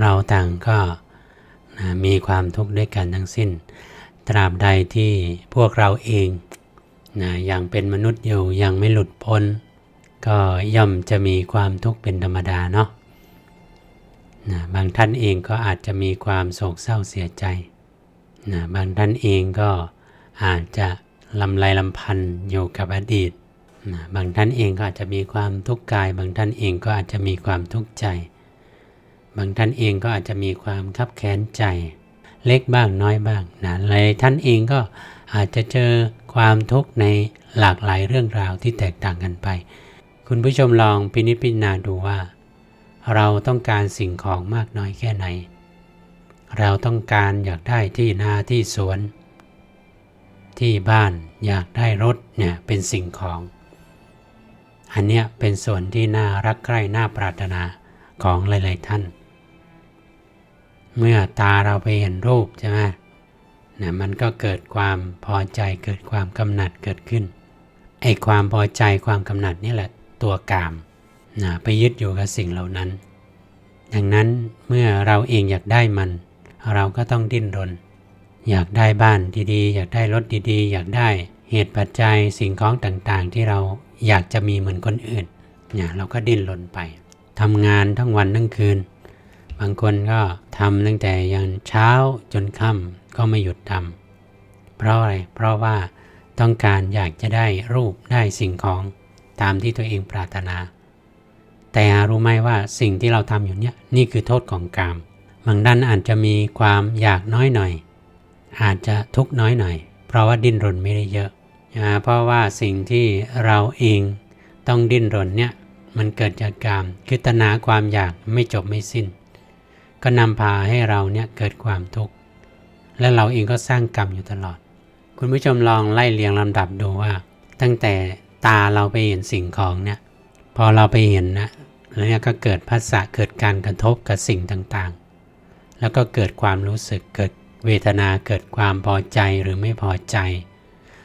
เราต่างก็นะมีความทุกข์ด้วยกันทั้งสิ้น ตราบใดที่พวกเราเองนะยังเป็นมนุษย์อยู่ยังไม่หลุดพ้น ก็ย่อมจะมีความทุกข์เป็นธรรมดาเนาะนะบางท่านเองก็อาจจะมีความโศกเศร้าเสียใจนะบางท่านเองก็อาจจะลำไรลำพันอยู่กับอดีตนะบางท่านเองก็อาจจะมีความทุกข์กาย บางท่านเองก็อาจจะมีความทุกข์ใจ บางท่านเองก็อาจจะมีความคับแค้นใจ เล็กบ้างน้อยบ้างนะหลายท่านเองก็อาจจะเจอความทุกข์ในหลากหลายเรื่องราวที่แตกต่างกันไป คุณผู้ชมลองพินิจพิจารณาดูว่า เราต้องการสิ่งของมากน้อยแค่ไหน เราต้องการอยากได้ที่นาที่สวน ที่บ้านอยากได้รถเนี่ยเป็นสิ่งของ อันเนี้ยเป็นส่วนที่น่ารักใคร่น่าปรารถนาของหลาย ๆ ท่าน เมื่อตาเราไปเห็นรูปใช่ไหมนะมันก็เกิดความพอใจเกิดความกำหนัดเกิดขึ้นไอ้ความพอใจความกำหนัดนี่แหละตัวกามนะไปยึดอยู่กับสิ่งเหล่านั้น ดังนั้นเมื่อเราเองอยากได้มัน เราก็ต้องดิ้นรน อยากได้บ้านดีๆ อยากได้รถดีๆ อยากได้เหตุปัจจัยสิ่งของต่างๆ ที่เราอยากจะมีเหมือนคนอื่นเนี่ยเราก็ดิ้นรนไปทำงานทั้งวันทั้งคืน บางคนก็ทำตั้งแต่ยันเช้าจนค่ำก็ไม่หยุดทำเพราะอะไร เพราะว่าต้องการอยากจะได้รูปได้สิ่งของตามที่ตัวเองปรารถนา แต่รู้ไหมว่าสิ่งที่เราทำอยู่เนี่ยนี่คือโทษของกามบางด้านอาจจะมีความอยากน้อยหน่อย อาจจะทุกน้อยหน่อย เพราะว่าดิ้นรนไม่ได้เยอะนะเพราะว่าสิ่งที่เราเองต้องดิ้นรนเนี่ยมันเกิดจากกามคือตนาความอยากไม่จบไม่สิ้น ก็นำพาให้เราเนี่ยเกิดความทุกข์ และเราเองก็สร้างกรรมอยู่ตลอด คุณผู้ชมลองไล่เรียงลำดับดูว่า ตั้งแต่ตาเราไปเห็นสิ่งของเนี่ยพอเราไปเห็นนะแล้วเนี่ยก็เกิดภาษาเกิดการกระทบกับสิ่งต่างๆ แล้วก็เกิดความรู้สึกเกิดเวทนาเกิดความพอใจหรือไม่พอใจ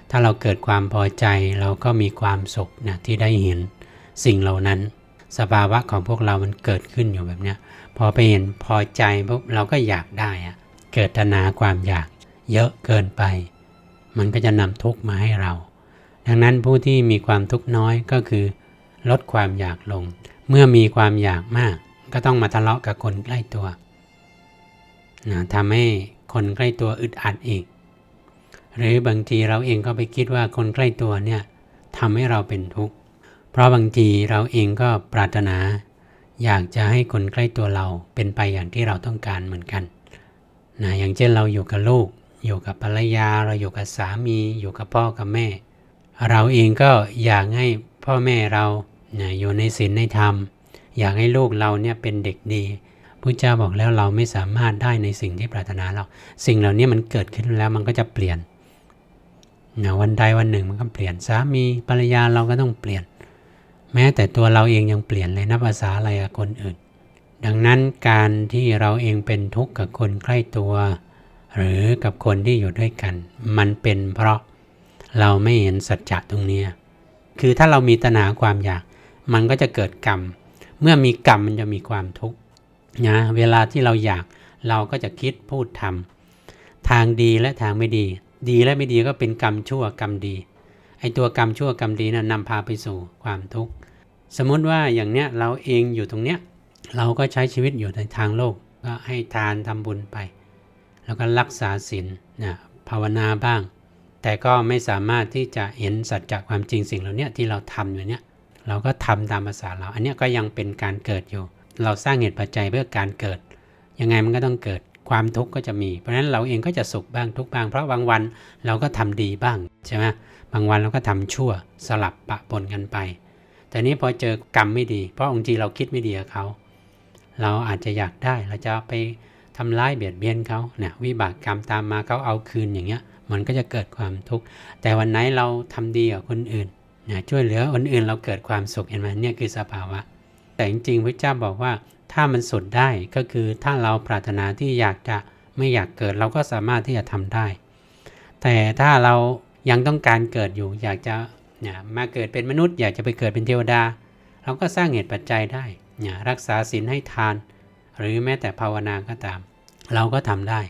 ถ้าเราเกิดความพอใจเราก็มีความสุขนะที่ได้เห็นสิ่งเหล่านั้น สภาวะของพวกเรามันเกิดขึ้นอยู่แบบเนี้ย พอไปเห็นพอใจปุ๊บเราก็อยากได้อะเกิดตนาความอยากเยอะเกินไป มันก็จะนำทุกข์มาให้เรา ดังนั้นผู้ที่มีความทุกข์น้อยก็คือ ลดความอยากลง เมื่อมีความอยากมาก ก็ต้องมาทะเลาะกับคนใกล้ตัวนะทำให้คนใกล้ตัวอึดอัดอีก หรือบางทีเราเองก็ไปคิดว่าคนใกล้ตัวเนี่ยทำให้เราเป็นทุกข์ เพราะบางทีเราเองก็ปรารถนา อยากจะให้คนใกล้ตัวเราเป็นไปอย่างที่เราต้องการเหมือนกันนะอย่างเช่นเราอยู่กับลูก อยู่กับภรรยา เราอยู่กับสามี อยู่กับพ่อกับแม่ เราเองก็อยากให้พ่อแม่เรานะอยู่ในศีลในธรรม อยากให้ลูกเราเนี่ยเป็นเด็กดีพระเจ้าบอกแล้วเราไม่สามารถได้ในสิ่งที่ปรารถนาเรา สิ่งเหล่านี้มันเกิดขึ้นแล้วมันก็จะเปลี่ยนนะวันใดวันหนึ่งมันก็เปลี่ยนสามีภรรยาเราก็ต้องเปลี่ยน แม้แต่ตัวเราเองยังเปลี่ยนเลยนับภาษาอะไรกับคนอื่น ดังนั้นการที่เราเองเป็นทุกข์กับคนใกล้ตัว หรือกับคนที่อยู่ด้วยกัน มันเป็นเพราะเราไม่เห็นสัจจะตรงนี้ คือถ้าเรามีตนาความอยาก มันก็จะเกิดกรรม เมื่อมีกรรมมันจะมีความทุกข์นะเวลาที่เราอยากเราก็จะคิดพูดทำทางดีและทางไม่ดี ดีและไม่ดีก็เป็นกรรมชั่วกรรมดี ไอตัวกรรมชั่วกรรมดีนะั้นนำพาไปสู่ความทุกข์สมมติว่าอย่างเนี้ยเราเองอยู่ตรงเนี้ยเราก็ใช้ชีวิตอยู่ในทางโลกก็ให้ทานทำบุญไป แล้วก็รักษาศีลนะภาวนาบ้าง แต่ก็ไม่สามารถที่จะเห็นสัจจะความจริงสิ่งเหล่านี้ที่เราทำอยู่เนี้ยเราก็ทำตามภาษาเรา อันนี้ก็ยังเป็นการเกิดอยู่ เราสร้างเหตุปัจจัยเพื่อการเกิด ยังไงมันก็ต้องเกิด ความทุกข์ก็จะมี เพราะฉะนั้นเราเองก็จะสุขบ้างทุกบ้าง เพราะบางวันเราก็ทำดีบ้างใช่ไหมบางวันเราก็ทำชั่วสลับปะปนกันไป แต่นี้พอเจอกรรมไม่ดี เพราะองค์ทีเราคิดไม่ดีกับเขา เราอาจจะอยากได้เราจะไปทำร้ายเบียดเบียนเขาเนี่ยวิบากกรรมตามมาเขาเอาคืนอย่างเงี้ย มันก็จะเกิดความทุกข์ แต่วันไหนเราทำดีกับคนอื่นช่วยเหลือคนอื่นเราเกิดความสุขเห็นไหมเนี่ยคือสภาวะ แต่จริงๆพระเจ้าบอกว่าถ้ามันสุดได้ก็คือถ้าเราปรารถนาที่อยากจะไม่อยากเกิดเราก็สามารถที่จะทำได้ แต่ถ้าเรายังต้องการเกิดอยู่อยากจะเนี่ยมาเกิดเป็นมนุษย์ อยากจะไปเกิดเป็นเทวดา เราก็สร้างเหตุปัจจัยได้เนี่ยรักษาศีลให้ทาน หรือแม้แต่ภาวนาก็ตาม เราก็ทำได้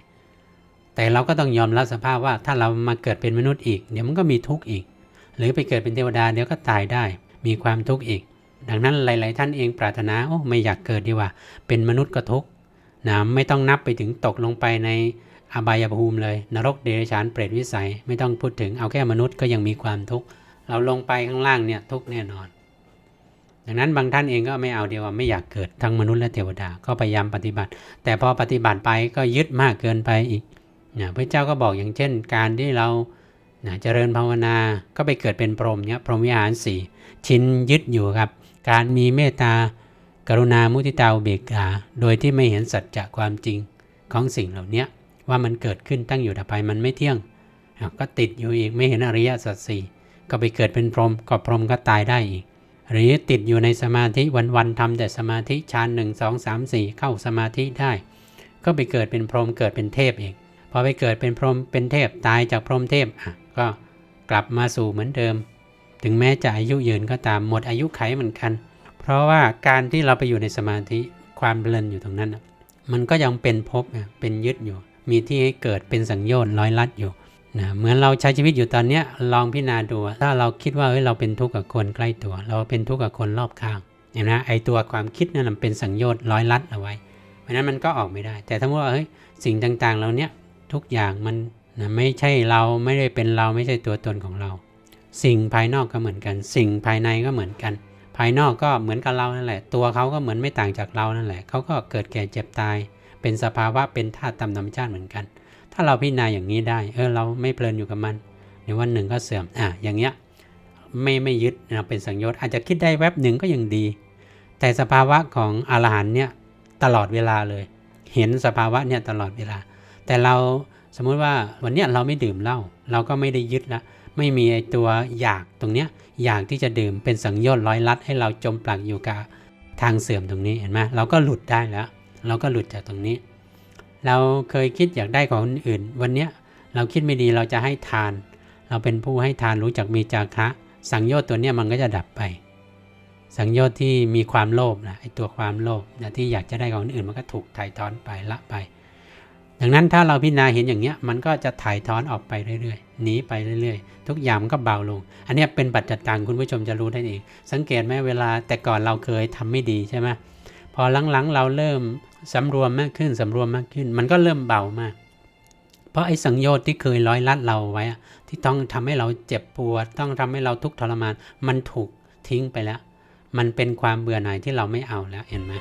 แต่เราก็ต้องยอมรับสภาพว่าถ้าเรามาเกิดเป็นมนุษย์อีกเดี๋ยวมันก็มีทุกข์อีก หรือไปเกิดเป็นเทวดาเดี๋ยวก็ตายได้ มีความทุกข์อีก ดังนั้นหลาย ๆ ท่านเองปรารถนาโอ้ไม่อยากเกิดดีกว่า เป็นมนุษย์ก็ทุกข์นะไม่ต้องนับไปถึงตกลงไปในอบายภูมิเลย นรกเดรัจฉานเปรตวิสัย ไม่ต้องพูดถึงเอาแค่มนุษย์ก็ยังมีความทุกข์เราลงไปข้างล่างเนี่ยทุกข์แน่นอนดังนั้นบางท่านเองก็ไม่เอาเดียวว่าไม่อยากเกิดทั้งมนุษย์และเทวดาก็พยายามปฏิบัติ แต่พอปฏิบัติไปก็ยึดมากเกินไปอีกนะพระเจ้าก็บอกอย่างเช่น การที่เรานะเจริญภาวนาก็ไปเกิดเป็นพรหมเนี่ยพรหมวิหารสี่ชินยึดอยู่ครับ การมีเมตตากรุณามุทิตาอุเบกขาโดยที่ไม่เห็นสัจจะความจริงของสิ่งเหล่านี้ว่ามันเกิดขึ้นตั้งอยู่ดับไปมันไม่เที่ยง ก็ติดอยู่อีกไม่เห็นอริยสัจสี่ก็ไปเกิดเป็นพรหมก็พรหมก็ตายได้อีก หรือติดอยู่ในสมาธิวันๆทำแต่สมาธิฌานหนึ่งสองสามสี่เข้าสมาธิได้ ก็ไปเกิดเป็นพรหมเกิดเป็นเทพเองพอไปเกิดเป็นพรหมเป็นเทพตายจากพรหมเทพอะก็กลับมาสู่เหมือนเดิม ถึงแม้จะอายุยืนก็ตามหมดอายุไขเหมือนกัน เพราะว่าการที่เราไปอยู่ในสมาธิความเพลินอยู่ตรงนั้น มันก็ยังเป็นภพเป็นยึดอยู่ มีที่ให้เกิดเป็นสังโยชน์ร้อยลัดอยู่นะเหมือนเราใช้ชีวิตอยู่ตอนนี้ลองพิจารณาดู ถ้าเราคิดว่าเฮ้ยเราเป็นทุกข์กับคนใกล้ตัว เราเป็นทุกข์กับคนรอบข้างเห็นไหมไอตัวความคิดนั่นนเป็นสังโยชน์ร้อยลัดเอาไว้ เพราะฉะนั้นมันก็ออกไม่ได้ แต่ถ้าว่าเฮ้ยสิ่งต่างๆเราเนี้ยทุกอย่างมันนะไม่ใช่เราไม่ได้เป็นเราไม่ใช่ตัวตนของเรา สิ่งภายนอกก็เหมือนกัน สิ่งภายในก็เหมือนกัน ภายนอกก็เหมือนกับเรานั่นแหละ ตัวเขาก็เหมือนไม่ต่างจากเรานั่นแหละเขาก็เกิดแก่เจ็บตาย เป็นสภาวะเป็นธาตุตามธรรมชาติเหมือนกัน ถ้าเราพิจารณาอย่างนี้ได้เออเราไม่เพลินอยู่กับมันเดี๋ยววันหนึ่งก็เสื่อมอะอย่างเงี้ยไม่ไม่ยึดเราเป็นสังโยชน์อาจจะคิดได้แวบหนึ่งก็ยังดี แต่สภาวะของอรหันต์เนี่ยตลอดเวลาเลย เห็นสภาวะเนี่ยตลอดเวลา แต่เราสมมุติว่าวันเนี้ยเราไม่ดื่มเหล้าเราก็ไม่ได้ยึดละ ไม่มีไอตัวอยากตรงเนี้ยอยากที่จะดื่มเป็นสังโยชน์ร้อยลัดให้เราจมปลักอยู่กับทางเสื่อมตรงนี้เห็นไหมเราก็หลุดได้แล้ว เราก็หลุดจากตรงนี้ เราเคยคิดอยากได้ของคนอื่น วันเนี้ยเราคิดไม่ดีเราจะให้ทาน เราเป็นผู้ให้ทานรู้จักมีจาคะสังโยชน์ตัวเนี้ยมันก็จะดับไป สังโยชน์ที่มีความโลภนะไอตัวความโลภนะที่อยากจะได้ของคนอื่นมันก็ถูกถ่ายถอนไปละไป ดังนั้นถ้าเราพิจารณาเห็นอย่างเงี้ยมันก็จะถ่ายถอนออกไปเรื่อยๆหนีไปเรื่อยๆ ทุกอย่างมันก็เบาลง อันนี้เป็นปัจจัยต่างคุณผู้ชมจะรู้ได้เอง สังเกตไหมเวลาแต่ก่อนเราเคยทำไม่ดีใช่ไหมพอหลังๆเราเริ่มสำรวมมากขึ้นสำรวมมากขึ้น มันก็เริ่มเบามาก เพราะไอ้สังโยชน์ที่เคยร้อยลัดเราไว้ที่ต้องทำให้เราเจ็บปวด ต้องทำให้เราทุกข์ทรมาน มันถูกทิ้งไปแล้ว มันเป็นความเบื่อหน่ายที่เราไม่เอาแล้วเห็นไหม